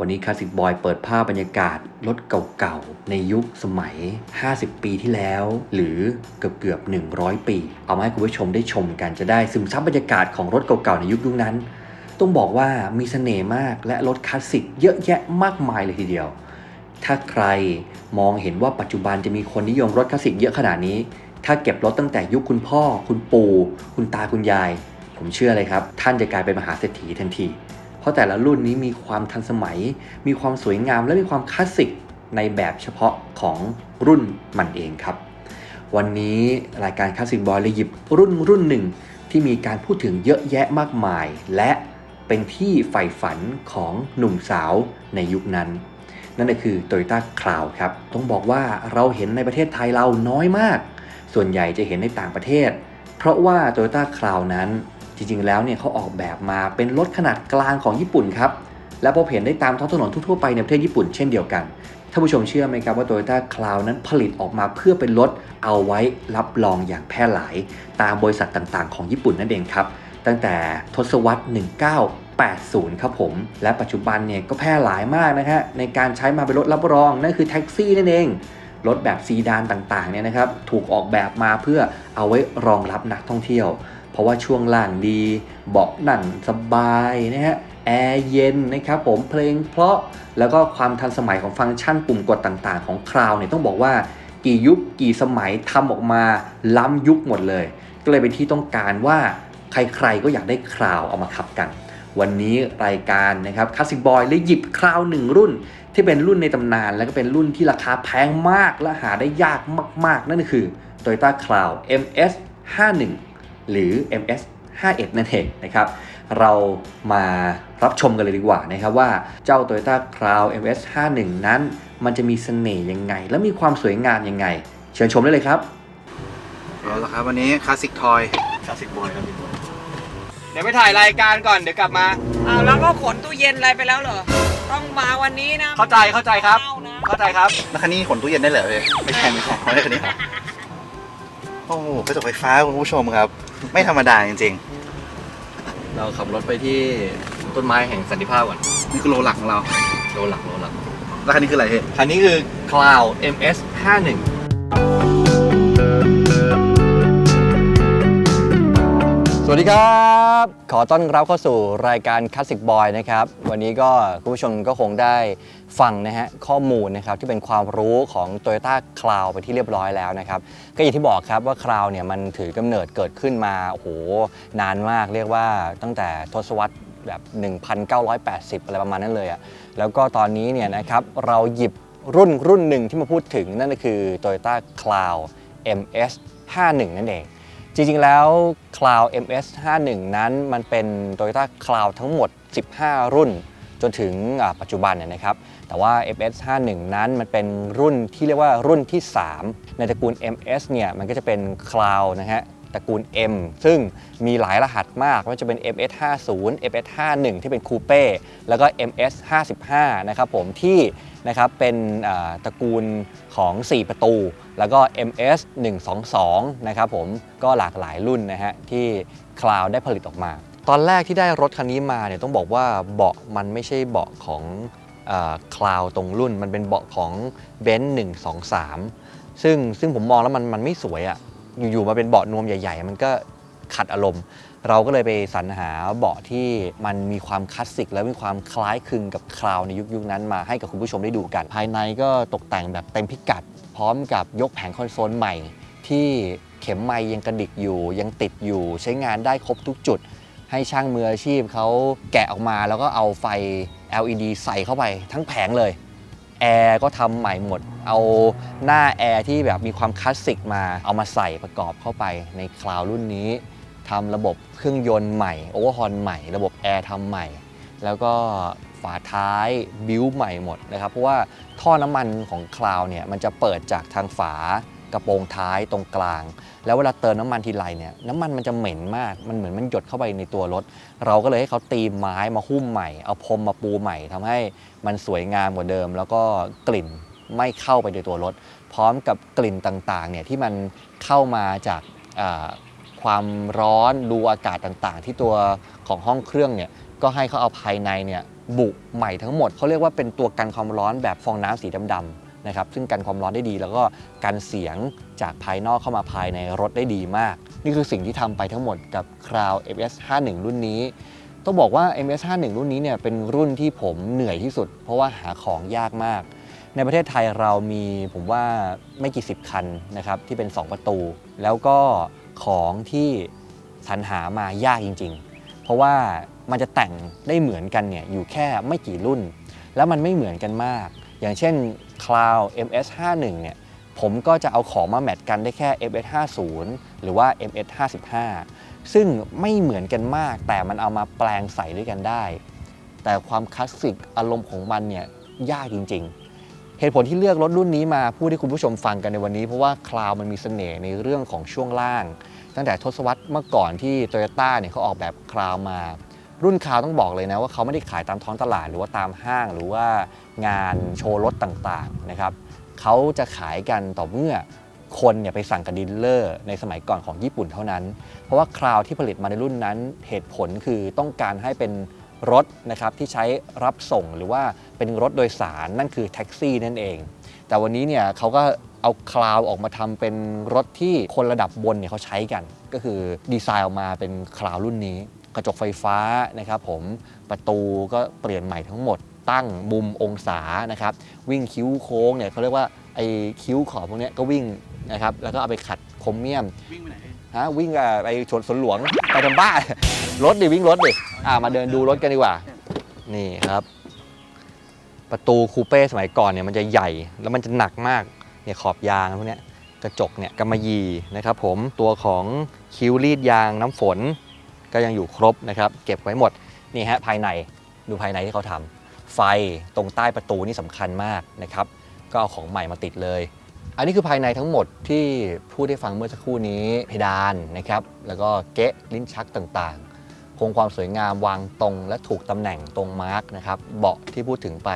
วันนี้คลาสสิกบอยเปิดภาพบรรยากาศรถเก่าๆ ในยุคสมัย 50 ปีที่แล้ว หรือเกือบเกือบๆ100 ปี เอามาให้คุณผู้ชมได้ชมกันจะได้ซึมซับบรรยากาศของรถเก่าๆ ในยุคยุคนั้น ต้องบอกว่ามีเสน่ห์มากและรถคลาสสิกเยอะแยะมากมายเลยทีเดียว ถ้าใครมองเห็นว่าปัจจุบันจะมีคนนิยมรถคลาสสิกเยอะขนาดนี้ ถ้าเก็บรถตั้งแต่ยุคคุณพ่อ คุณปู่ คุณตาคุณยาย ผมเชื่อเลยครับ ท่านจะกลายเป็นมหาเศรษฐีทันที ราะแต่ละรุ่นนี้มีความทันสมัย มีความสวยงาม และมีความคลาสสิกในแบบเฉพาะของรุ่นมันเองครับ วันนี้รายการคลาสสิกบอยเลยหยิบรุ่นรุ่นหนึ่งที่มีการพูดถึงเยอะแยะมากมาย และเป็นที่ใฝ่ฝันของหนุ่มสาวในยุคนั้น นั่นก็คือ Toyota Cloud ครับ ต้องบอกว่าเราเห็นในประเทศไทยเราน้อยมาก ส่วนใหญ่จะเห็นในต่างประเทศ เพราะว่า Toyota Cloud นั้น จริงๆ แล้วเนี่ยเขาออกแบบมาเป็นรถขนาดกลางของญี่ปุ่นครับ และพบเห็นได้ตามท้องถนนทั่วๆไปในประเทศญี่ปุ่นเช่นเดียวกันท่านผู้ชมเชื่อไหมครับว่า Toyota Cloud นั้นผลิตออกมาเพื่อเป็นรถเอาไว้รับรองอย่างแพร่หลาย ตามบริษัทต่างๆ ของญี่ปุ่นนั่นเองครับ ตั้งแต่ทศวรรษ 1980 ครับผม และปัจจุบันเนี่ยก็แพร่หลายมากนะฮะในการใช้มาเป็นรถรับรอง นั่นคือแท็กซี่นั่นเอง รถแบบซีดานต่างๆเนี่ยนะครับถูกออกแบบมาเพื่อเอาไว้รองรับนักท่องเที่ยว ราะว่าช่วงล่างดี เบาะนั่งสบายนะฮะแอร์เย็นนะครับผมเพลงเพราะแล้วก็ความทันสมัยของฟังก์ชันปุ่มกดต่างๆ ของคราวเนี่ยต้องบอกว่ากี่ยุคกี่สมัยทำออกมาล้ำยุคหมดเลย ก็เลยเป็นที่ต้องการว่าใครๆก็อยากได้คราวเอามาขับกัน วันนี้รายการนะครับคลาสสิกบอยเลยหยิบคราวหนึ่งรุ่น ที่เป็นรุ่นในตำนาน แล้วก็เป็นรุ่นที่ราคาแพงมากและหาได้ยากมาก ๆ นั่นก็คือ Toyota Cloud MS 51 หรือ MS 51นั่นเองนะครับ เรามารับชมกันเลยดีกว่านะครับว่าเจ้า Toyota Cloud MS 51นั้น มันจะมีเสน่ห์ยังไง และมีความสวยงามยังไง เชิญชมได้เลยครับเอาละครับวันนี้คลาสสิกทอยคลาสสิกบอยครับเดี๋ยวไปถ่ายรายการก่อนเดี๋ยวกลับมาอ้าวแล้วก็ขนตู้เย็นอะไรไปแล้วเหรอ ต้องมาวันนี้นะเข้าใจเข้าใจครับเอานะเข้าใจครับแล้วคันนี้ขนตู้เย็นได้เหรอพี่ไม่ใช่ไม่ใช่ไม่ใช่คันนี้ครับ โอ้โหกระจกไฟฟ้าคุณผู้ชมครับ ไม่ธรรมดาจริงเราขับรถไปที่ต้นไม้แห่งสันติภาพก่อนๆนี่คือโลหลักของเราโลหลักโลหลักแล้วคันนี้คืออะไรพี่คันนี้คือ Cloud MS 51 สวัสดีครับ ขอต้อนรับเข้าสู่รายการ Classic Boy นะครับ วันนี้ก็คุณผู้ชมก็คงได้ฟังนะฮะข้อมูลนะครับที่เป็นความรู้ของ Toyota Cloud ไปที่เรียบร้อยแล้วนะครับ ก็อย่างที่บอกครับว่า Cloud เนี่ยมันถือกำเนิดเกิดขึ้นมาโอ้โหนานมากเรียกว่าตั้งแต่ทศวรรษแบบ 1980 อะไรประมาณนั้นเลยอะแล้วก็ตอนนี้เนี่ยนะครับเราหยิบรุ่นรุ่นหนึ่งที่มาพูดถึงนั่นก็คือ Toyota Cloud MS 51 นั่นเอง จริงๆ แล้ว Cloud MS 51นั้นมันเป็น Toyota Cloud ทั้งหมด 15 รุ่น จนถึงปัจจุบันเนี่ยนะครับ แต่ว่า MS 51นั้นมันเป็นรุ่นที่เรียกว่ารุ่นที่ 3 ในตระกูล MS เนี่ยมันก็จะเป็น Cloud นะฮะ ตระกูล M ซึ่งมีหลายรหัสมากไม่ว่าจะเป็น MS 50 MS 51 ที่เป็นคูเป้แล้วก็ MS 55 นะครับผมที่นะครับเป็นตระกูลของ 4 ประตู แล้วก็ MS 122 นะครับผมก็หลากหลายรุ่นนะฮะที่ Cloud ได้ผลิตออกมา ตอนแรกที่ได้รถคันนี้มาเนี่ยต้องบอกว่าเบาะมันไม่ใช่เบาะของคลาวตรงรุ่นมันเป็นเบาะของเบนซ์123ซึ่งซึ่งผมมองแล้วมันมันไม่สวยอะ่ะ อยู่ๆมาเป็นเบาะนวมใหญ่ ๆ มันก็ขัดอารมณ์ เราก็เลยไปสรรหาเบาะที่มันมีความคลาสสิก และมีความคล้ายคลึงกับคลาวในยุคยุคนั้นมาให้กับคุณผู้ชมได้ดูกัน ภายในก็ตกแต่งแบบเต็มพิกัด พร้อมกับยกแผงคอนโซลใหม่ ที่เข็มไม้ยังกระดิกอยู่ ยังติดอยู่ใช้งานได้ครบทุกจุด ให้ช่างมืออาชีพเขาแกะออกมาแล้วก็เอาไฟ LED ใส่เข้าไปทั้งแผงเลย แอร์ก็ทำใหม่หมด เอาหน้าแอร์ที่แบบมีความคลาสสิกมาเอามาใส่ประกอบเข้าไปในคลาวรุ่นนี้ทำระบบเครื่องยนต์ใหม่โอเวอร์ฮอนใหม่ ระบบแอร์ทำใหม่ แล้วก็ฝาท้ายบิวใหม่หมดนะครับ เพราะว่าท่อน้ำมันของคลาวเนี่ยมันจะเปิดจากทางฝา กระโปรงท้ายตรงกลาง แล้วเวลาเติมน้ำมันทีไรเนี่ยน้ำมันมันจะเหม็นมาก มันเหมือนมันหยดเข้าไปในตัวรถ เราก็เลยให้เขาตีไม้มาหุ้มใหม่ เอาพรมมาปูใหม่ทำให้มันสวยงามกว่าเดิม แล้วก็กลิ่นไม่เข้าไปในตัวรถ พร้อมกับกลิ่นต่างๆเนี่ยที่มันเข้ามาจากความร้อนดูอากาศต่างๆ ที่ตัวของห้องเครื่องเนี่ยก็ให้เขาเอาภายในเนี่ยบุใหม่ทั้งหมดเขาเรียกว่าเป็นตัวกันความร้อนแบบฟองน้ำสีดำๆ นะครับซึ่งกันความร้อนได้ดี แล้วก็กันเสียงจากภายนอกเข้ามาภายในรถได้ดีมาก นี่คือสิ่งที่ทำไปทั้งหมดกับ Crown MS 51รุ่นนี้ ต้องบอกว่า MS 51รุ่นนี้เนี่ยเป็นรุ่นที่ผมเหนื่อยที่สุด เพราะว่าหาของยากมาก ในประเทศไทยเรามีผมว่าไม่กี่สิบคันนะครับที่เป็น 2 ประตู แล้วก็ของที่สรรหามายากจริง ๆ เพราะว่ามันจะแต่งได้เหมือนกันเนี่ยอยู่แค่ไม่กี่รุ่น แล้วมันไม่เหมือนกันมาก อย่างเช่น Cloud MS 51 เนี่ยผมก็จะเอาของมาแมทกันได้แค่ MS 50 หรือว่า MS 55 ซึ่งไม่เหมือนกันมากแต่มันเอามาแปลงใส่ด้วยกันได้ แต่ความคลาสสิกอารมณ์ของมันเนี่ยยากจริง ๆ เหตุผลที่เลือกรถรุ่นนี้มาพูดให้คุณผู้ชมฟังกันในวันนี้ เพราะว่าคลาวมันมีเสน่ห์ในเรื่องของช่วงล่าง ตั้งแต่ทศวรรษเมื่อก่อนที่โตโยต้าเนี่ยเขาออกแบบคลาวมา รุ่นคลาวต้องบอกเลยนะว่าเขาไม่ได้ขายตามท้องตลาดหรือว่าตามห้าง หรือว่างานโชว์รถต่างๆนะครับเขาจะขายกันต่อเมื่อคนเนี่ยไปสั่งกับดีลเลอร์ในสมัยก่อนของญี่ปุ่นเท่านั้น เพราะว่าคราวที่ผลิตมาในรุ่นนั้น เหตุผลคือต้องการให้เป็นรถนะครับที่ใช้รับส่งหรือว่าเป็นรถโดยสารนั่นคือแท็กซี่นั่นเอง แต่วันนี้เนี่ยเขาก็เอาคลาวออกมาทำเป็นรถที่คนระดับบนเนี่ยเขาใช้กัน ก็คือดีไซน์ออกมาเป็นคลาวรุ่นนี้ กระจกไฟฟ้านะครับผมประตูก็เปลี่ยนใหม่ทั้งหมด ตั้งมุมองศานะครับ วิ่งคิ้วโค้งเนี่ยเขาเรียกว่าไอ้คิ้วขอบพวกเนี้ยก็วิ่งนะครับ แล้วก็เอาไปขัดโครเมียมวิ่งไปไหนฮะวิ่งอะไปสวนสวนหลวงไปทำบ้านรถดิวิ่งรถดิอ่ามาเดินดูรถกันดีกว่า นี่ครับ ประตูคูเป้สมัยก่อนเนี่ยมันจะใหญ่แล้วมันจะหนักมากเนี่ยขอบยางพวกเนี้ยกระจกเนี่ยกำมะหยี่นะครับผมตัวของคิ้วรีดยางน้ำฝน ก็ยังอยู่ครบนะครับเก็บไว้หมดนี่ฮะภายในดูภายในที่เขาทำไฟตรงใต้ประตูนี่สำคัญมากนะครับก็เอาของใหม่มาติดเลย อันนี้คือภายในทั้งหมดที่พูดได้ฟังเมื่อสักครู่นี้เพดานนะครับแล้วก็เกะลิ้นชักต่างๆ คงความสวยงามวางตรงและถูกตำแหน่งตรงมาร์กนะครับเบาะที่พูดถึงไป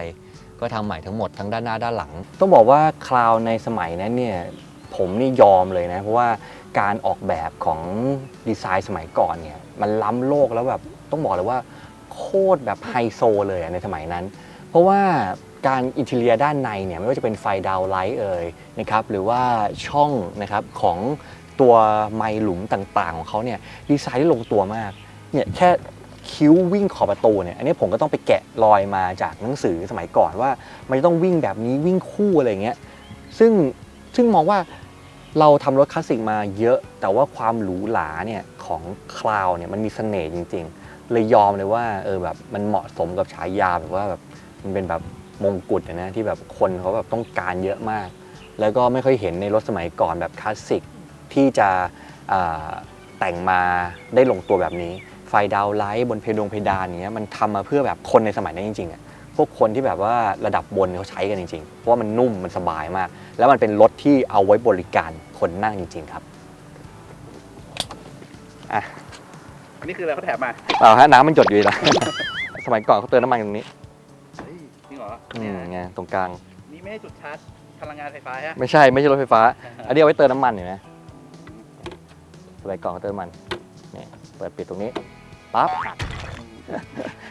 ก็ทำใหม่ทั้งหมดทั้งด้านหน้าด้านหลัง ต้องบอกว่าคลาวในสมัยนั้นเนี่ย ผมนี่ยอมเลยนะ เพราะว่าการออกแบบของดีไซน์สมัยก่อนเนี่ยมันล้ำโลกแล้วแบบต้องบอกเลยว่าโคตรแบบไฮโซเลยในสมัยนั้น เพราะว่าการอินเทเลียด้านในเนี่ยไม่ว่าจะเป็นไฟดาวไลท์เอ่ยนะครับหรือว่าช่องนะครับของตัวไมล์หลุมต่างๆ ของเขาเนี่ยดีไซน์ได้ลงตัวมากเนี่ยแค่คิ้ววิ่งขอบประตูเนี่ยอันนี้ผมก็ต้องไปแกะรอยมาจากหนังสือสมัยก่อนว่า มันจะต้องวิ่งแบบนี้วิ่งคู่อะไรเงี้ยซึ่งซึ่งมองว่า เราทำรถคลาสสิกมาเยอะ แต่ว่าความหรูหราเนี่ยของคลาวเนี่ยมันมีเสน่ห์จริง ๆ เลยยอมเลยว่าเออแบบมันเหมาะสมกับฉายาแบบว่าแบบมันเป็นแบบมงกุฎอะนะที่แบบคนเขาแบบต้องการเยอะมาก แล้วก็ไม่ค่อยเห็นในรถสมัยก่อนแบบคลาสสิกที่จะแต่งมาได้ลงตัวแบบนี้ ไฟดาวน์ไลท์บนเพดงเพดานอย่างเงี้ยมันทำมาเพื่อแบบคนในสมัยนั้นจริงๆอะ พวกคนที่แบบว่าระดับบนเขาใช้กันจริงๆ เพราะว่ามันนุ่มมันสบายมาก แล้วมันเป็นรถที่เอาไว้บริการคนนั่งจริง ๆ ครับอะอันนี้คืออะไรเขาแถมมาเอาฮะน้ำมันหยดอยู่แล้ว สมัยก่อนเขาเติมน้ำมันตรงนี้เฮ้ยจริงเหรออืเนี่ยมไงตรงกลาง นี่ไม่ได้จุดชาร์จพลังงานไฟฟ้าฮะไม่ใช่ไม่ใช่รถไฟฟ้า อันนี้เอาไว้เติมน้ำมันเห็นไหมสมัยก่อนเขาเติมน้ำมันนี่เปิดปิดตรงนี้ปั๊บ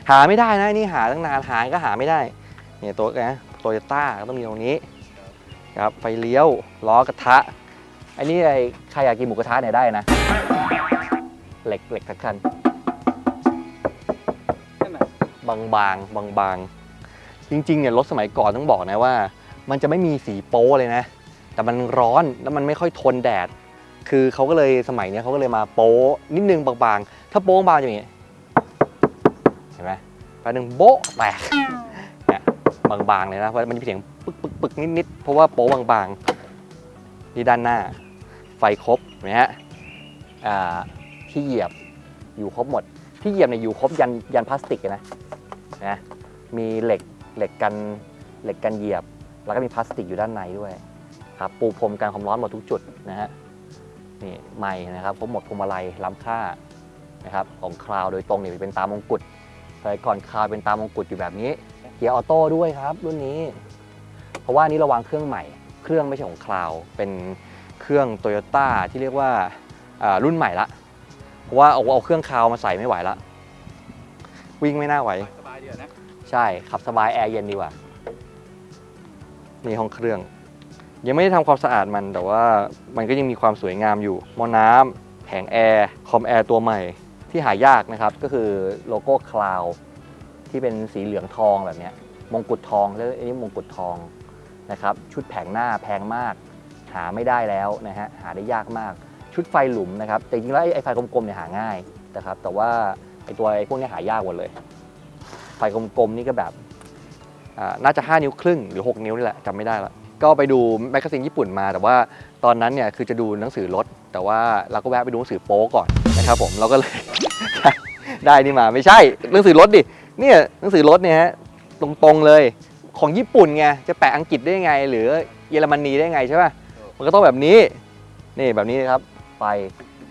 หาไม่ได้นะนี่หาตั้งนานหาก็หาไม่ได้เนี่ยตัวนะโตโยต้าก็ต้องมีตรงนี้ครับไฟเลี้ยวล้อกระทะอันนี้ไอ้ใครอยากกินหมูกระทะเนี่ยได้นะเหล็กเหล็กทั้งคันบางบางบางบางจริงๆเนี่ยรถสมัยก่อนต้องบอกนะว่า มันจะไม่มีสีโป๊เลยนะ แต่มันร้อนแล้วมันไม่ค่อยทนแดด คือเขาก็เลยสมัยนี้เขาก็เลยมาโป๊นิดนึงบางๆ ถ้าโป๊บางจะอย่างงี้ แป๊บนึงโบ๊ะแตกเนี่ยบางๆเลยนะเพราะมันมีเสียงปึ๊กปึ๊กปึ๊กนิดๆเพราะว่าโป๊บางๆนี่ด้านหน้า ไฟครบนไหมฮะอ่าที่เหยียบอยู่ครบหมด ที่เหยียบเนี่ยอยู่ครบยันยันพลาสติกนะนะมีเหล็กเหล็กกันเหล็กกันเหยียบ แล้วก็มีพลาสติกอยู่ด้านในด้วยครับปูพรมกันความร้อนหมดทุกจุดนะฮะนี่ใหม่นะครับครบหมดพวงมาลัยล้ำค่านะครับของคราวโดยตรงเนี่ยเป็นตามงกุฎ สมัยก่อนคราวเป็นตามงกุฎอยู่แบบนี้เกียร์ออโต้ด้วยครับรุ่นนี้ เพราะว่าอันนี้เระวางเครื่องใหม่ เครื่องไม่ใช่ของคราวเป็นเครื่องโตโยต้าที่เรียกว่าอ่ารุ่นใหม่ละเพราะว่าเอาเอาเครื่องคาวมาใส่ไม่ไหวละวิ่งไม่น่าไหวสบายดีอะนะใช่ขับสบายแอร์เย็นดีกว่านี่ห้องเครื่อง ยังไม่ได้ทำความสะอาดมันแต่ว่ามันก็ยังมีความสวยงามอยู่หม้อน้ำแผงแอร์คอมแอร์ตัวใหม่ ที่หายากนะครับก็คือโลโก้คลาวที่เป็นสีเหลืองทองแบบนี้มงกุฎทองแล้วอันนี้มงกุฎทองนะครับชุดแผงหน้าแพงมาก หาไม่ได้แล้วนะฮะหาได้ยากมาก ชุดไฟหลุมนะครับแต่จริงๆแล้วไอ้ไฟกลมๆเนี่ยหาง่ายนะครับแต่ว่าไอ้ตัวไอ้พวกนี้หายากหมดเลย ไฟกลมๆนี่ก็แบบอ่าน่าจะ 5 นิ้วครึ่งหรือ 6 นิ้วนี่แหละจำไม่ได้ละก็ไปดูแมกกาซีนญี่ปุ่นมา แต่ว่าตอนนั้นเนี่ยคือจะดูหนังสือรถ แต่ว่าเราก็แวะไปดูหนังสือโป๊ก่อนนะครับผมเราก็เลย ได้นี่มาไม่ใช่หนังสือรถดิเนี่ยหนังสือรถเนี่ยฮะตรงๆเลยของญี่ปุ่นไงจะแปะอังกฤษได้ไง หรือเยอรมนีได้ไงใช่ป่ะมันก็ต้องแบบนี้นี่แบบนี้นะครับไฟ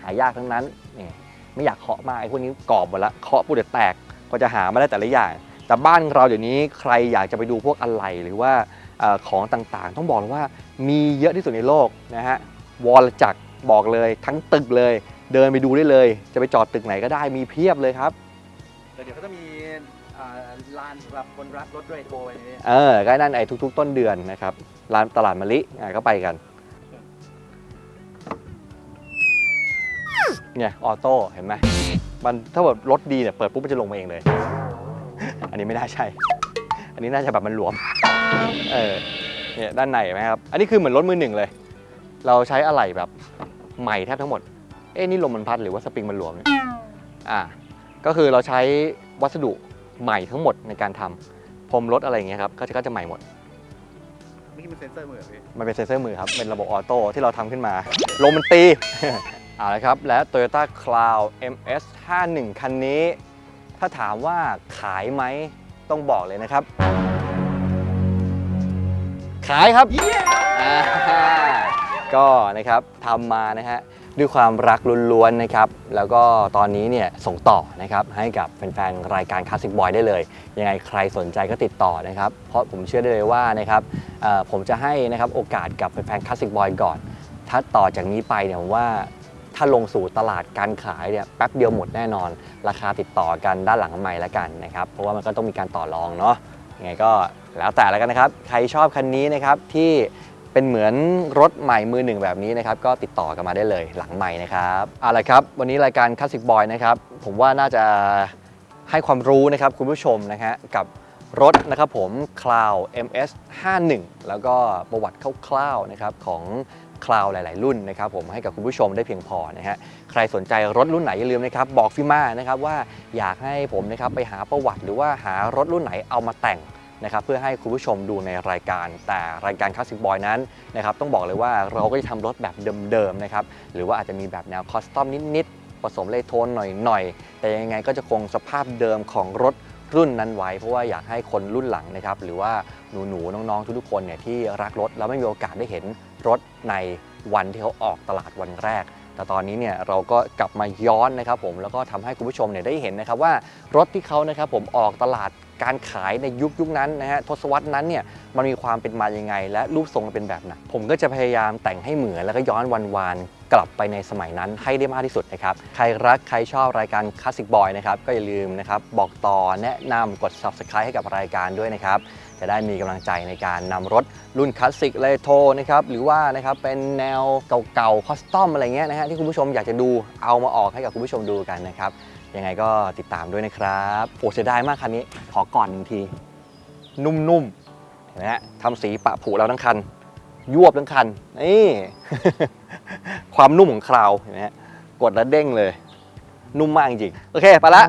หายากทั้งนั้นนี่ไม่อยากเคาะมากไอ้พวกนี้กรอบหมดละเคาะปุ๊บเดี๋ยวแตกก็จะหามาได้แต่ละอย่าง แต่บ้านเราเดี๋ยวนี้ใครอยากจะไปดูพวกอะไรหรือว่าอของต่างๆ ต้องบอกเลยว่ามีเยอะที่สุดในโลกนะฮะวอลจักรบอกเลยทั้งตึกเลย เดินไปดูได้เลย จะไปจอดตึกไหนก็ได้มีเพียบเลยครับเดี๋ยวเขาจะมีอ่าลานสำหรับคนรักรถด้วยโทรไปนี่เออก็นั่นไอ้ทุก ๆ ต้นเดือนนะครับร้านตลาดมะลิอะก็ไปกันเนี่ยออโต้เห็นไหมมันถ้าแบบรถดีเนี่ยเปิดปุ๊บมันจะลงมาเองเลย อันนี้ไม่น่าใช่ อันนี้น่าจะแบบมันหลวม เออเนี่ยด้านในเห็นไหมครับ อันนี้คือเหมือนรถมือหนึ่งเลย เราใช้อะไหล่แบบใหม่แทบทั้งหมด เอ๊ะนี่ลมมันพัดหรือว่าสปริงมันหลวมเนี่ยอ่าก็คือเราใช้วัสดุใหม่ทั้งหมดในการทำพรมรถอะไรอย่างเงี้ยครับก็จะก็จะใหม่หมดนี่เป็นเซนเซอร์มือเหรอพี่ มันเป็นเซ็นเซอร์มือครับ เป็นระบบออโต้ที่เราทำขึ้นมาลมมันตี เอาละครับ และ Toyota Cloud MS 51 คันนี้ ถ้าถามว่าขายไหมต้องบอกเลยนะครับ ขายครับอ่า ก็นะครับทำมานะฮะด้วยความรักล้วนๆนะครับ แล้วก็ตอนนี้เนี่ยส่งต่อนะครับให้กับแฟนๆ รายการ Classic Boy ได้เลย ยังไงใครสนใจก็ติดต่อนะครับ เพราะผมเชื่อได้เลยว่านะครับเอ่อผมจะให้นะครับโอกาสกับแฟนๆ Classic Boy ก่อน ถ้าต่อจากนี้ไปเนี่ยผมว่าถ้าลงสู่ตลาดการขายเนี่ยแป๊บเดียวหมดแน่นอน ราคาติดต่อกันด้านหลังใหม่แล้วกันนะครับ เพราะว่ามันก็ต้องมีการต่อรองเนาะยังไงก็แล้วแต่แล้วกันนะครับ ใครชอบคันนี้นะครับที่ เป็นเหมือนรถใหม่มือหนึ่งแบบนี้นะครับก็ติดต่อกันมาได้เลยหลังใหม่นะครับเอาละครับ วันนี้รายการ Classic Boy นะครับผมว่าน่าจะให้ความรู้นะครับคุณผู้ชมนะฮะกับรถนะครับผม Cloud MS 51แล้วก็ประวัติคร่าวๆนะครับของคลาวหลาย ๆ รุ่นนะครับผมให้กับคุณผู้ชมได้เพียงพอนะฮะใครสนใจรถรุ่นไหนอย่าลืมนะครับบอกฟิมานะครับว่าอยากให้ผมนะครับไปหาประวัติหรือว่าหารถรุ่นไหนเอามาแต่ง นะครับเพื่อให้คุณผู้ชมดูในรายการ แต่รายการคลาสสิกบอยนั้นนะครับต้องบอกเลยว่าเราก็จะทำรถแบบเดิมๆนะครับหรือว่าอาจจะมีแบบแนวคอสตอมนิดๆผสมเลโทนหน่อยๆ แต่ยังไงก็จะคงสภาพเดิมของรถรุ่นนั้นไว้ เพราะว่าอยากให้คนรุ่นหลังนะครับหรือว่าหนูๆน้องๆทุกๆคนเนี่ยที่รักรถแล้วไม่มีโอกาสได้เห็นรถในวันที่เขาออกตลาดวันแรกแต่ตอนนี้เนี่ยเราก็กลับมาย้อนนะครับผมแล้วก็ทำให้คุณผู้ชมเนี่ยได้เห็นนะครับว่ารถที่เขานะครับผมออกตลาด การขายในยุคยุคนั้นนะฮะทศวรรษนั้นเนี่ยมันมีความเป็นมายังไง และรูปทรงเป็นแบบไหนผมก็จะพยายามแต่งให้เหมือนแล้วก็ย้อนวันวานๆกลับไปในสมัยนั้นให้ได้มากที่สุดนะครับ ใครรักใครชอบรายการคลาสสิกบอยนะครับ ก็อย่าลืมนะครับ บอกต่อแนะนำกด subscribe ให้กับรายการด้วยนะครับ จะได้มีกำลังใจในการนำรถรุ่นคลาสสิกเลโทนะครับ หรือว่านะครับเป็นแนวเก่าๆคอสตอมอะไรเงี้ยนะฮะที่คุณผู้ชมอยากจะดูเอามาออกให้กับคุณผู้ชมดูกันนะครับ ยังไงก็ติดตามด้วยนะครับโอ้เสียดายมากคันนี้ ขอก่อนหนึ่งที นุ่มๆเห็นไหมฮะทำสีปะผุเราทั้งคัน ยวบทั้งคันนี่ ความนุ่มของคราวเห็นไหมฮะกดแล้วเด้งเลย นุ่มมากจริงโอเค ไปละ